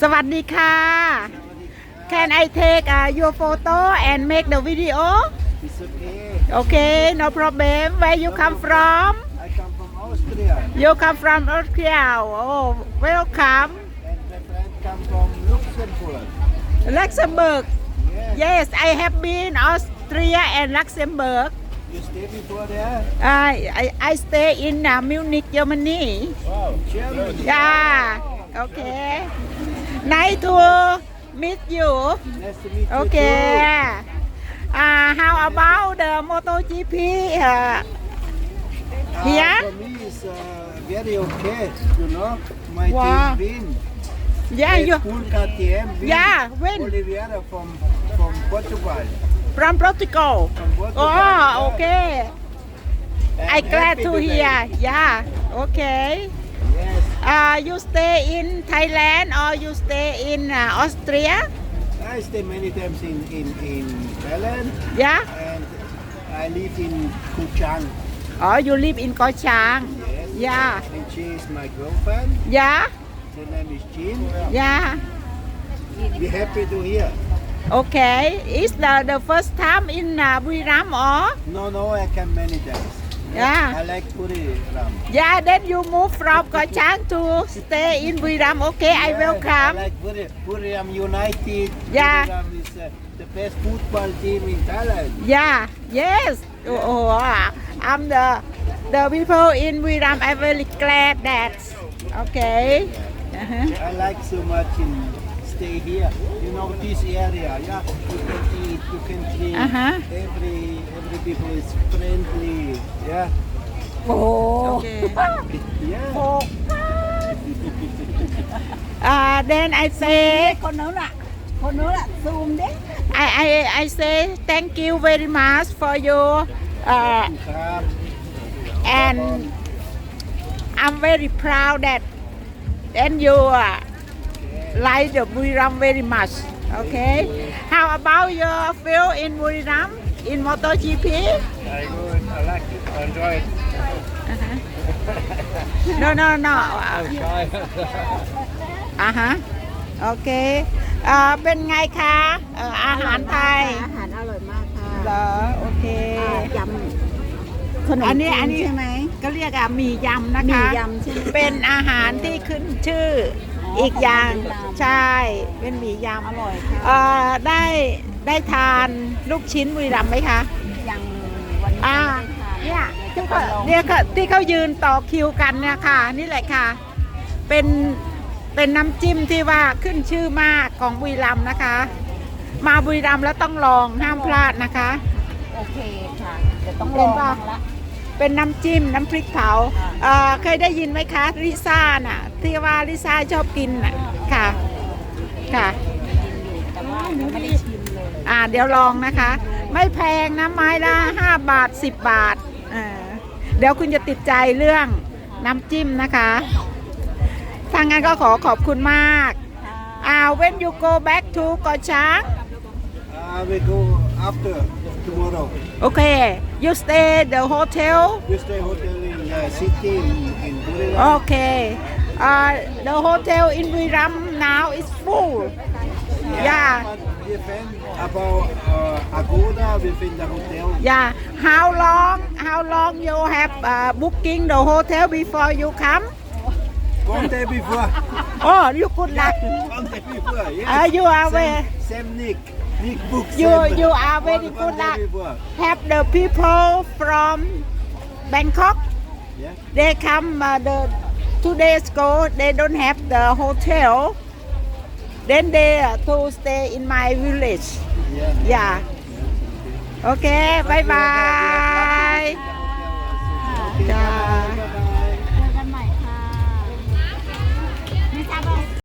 สวัสดีค่ะ Can I take uh, your photo and make the video It's okay. Okay no problem Where you come from I come from Austria You come from Austria Oh welcome and my friend come from Luxembourg. Luxembourg Yeah. Yes I have been Austria and Luxembourg You stay before there? I I, I stay in uh, Munich Germany Wow. Germany. Yeah Okay Nice to meet you Nice to meet Okay. Uh, how about the MotoGP? Uh, you too. Uh, Here? For me, it's uh, very okay. You know, my Wow. team win. yeah, you Bull KTM win. Yeah, win. Oliveira from from Portugal. from Portugal. From Portugal. Oh, yeah. okay. And I glad to hear. Yeah. Okay. Uh, you stay in Thailand or you stay in uh, Austria? I stay many times in in in Thailand Yeah. and I live in Kuchang. Or you live in Ko Chang? Yes. Yeah. And she is my girlfriend. Yeah. Her name is Jean. Yeah. Be happy to hear. Okay. Is the the first time in uh, Buriram or? No, no, I come many times. Yeah. I like Puri Ram. Yeah, then you move from Ko Chang to stay in Buriram. Okay, I Yes, welcome. I like Puri, Puri Ram United. Yeah. Puri Ram is uh, the best football team in Thailand. Yeah, yes. Oh, oh, ah, I'm the the people in Buriram. I'm very glad that. Okay. Uh-huh. I like so much in stay here. You know this area, yeah. You can eat, you can drink. Uh-huh. Every every people is friendly. Yeah. Okay. Yeah. Uh, then I say คนนู้นอ่ะ คนนู้นอ่ะ ซูมดิ I I I say thank you very much for your uh, Come. and I'm very proud that and you uh, like the Buriram very much. Okay. How about your feel in Buriram In MotoGP? I good. I like it. I enjoy it. No, no, no. Try. อ่าฮะโอเคเอ่อเป็นไงคะเอ่ออาหารไทยอาหารอร่อยมากค่ะเหรอโอเคอ่ายำขนมอันนี้จีอันนี้ใช่ไหม ก็เรียกอะหมียำนะหมี่คะยำใช่ไหมเป็นอาหารที่ขึ้นชื่ออออีอีกอย่างของบุรีรัมย์ใช่เป็นหมี่ยอร่อยค่ะำเอ่อได้ ได้ทานลูกชิ้นบุรีรัมย์ไหมคะ ยังวันนี้อ่ายังไม่ได้ทานเนี่ยที่จะเขาลองเนี่ยค่ะที่เขายืนต่อคิวกันเนี่ยค่ะ นี่แหละค่ะ เป็นเป็นน้ำจิ้มที่ว่าขึ้นชื่อมากของบุรีรัมย์นะคะ มาบุรีรัมย์แล้วต้องลองห้ามพลาดนะคะ โอเคค่ะเดี๋ยวต้องเป็ลอนงป่ะบ้างละ เป็นน้ำจิ้มน้ำพริกเผาเอ่อเคยได้ยินไหมคะลิซ่าน่ะที่ว่าลิซ่าชอบกินน่ะค่ะค่ะ แต่ว่ายังไม่ได้ชิมเลย อ่าเดี๋ยวลองนะคะ ไม่แพงนะไม้ละ5บาท10บาทเออเดี๋ยวคุณจะติดใจเรื่องน้ำจิ้มนะคะทางงานก็ขอขอบคุณมากอ่า when you go back to เกาะช้าง I will go after tomorrow. okay you stay the hotel We stay hotel in uh, city in, in Buriram. okay uh, the hotel in Viram now is full yeah But yeah how long how long you have uh, booking the hotel before you come One day before. oh you good luck One day before. Yes. Uh, you are Same- where? Same Nick. Nick book. You- same. you are very One- good luck. before. have the people from Bangkok Yeah. they come uh, the two days ago they don't have the hotel then they uh, to stay in my village. Yeah. yeah. Okay, bye bye. Yeah.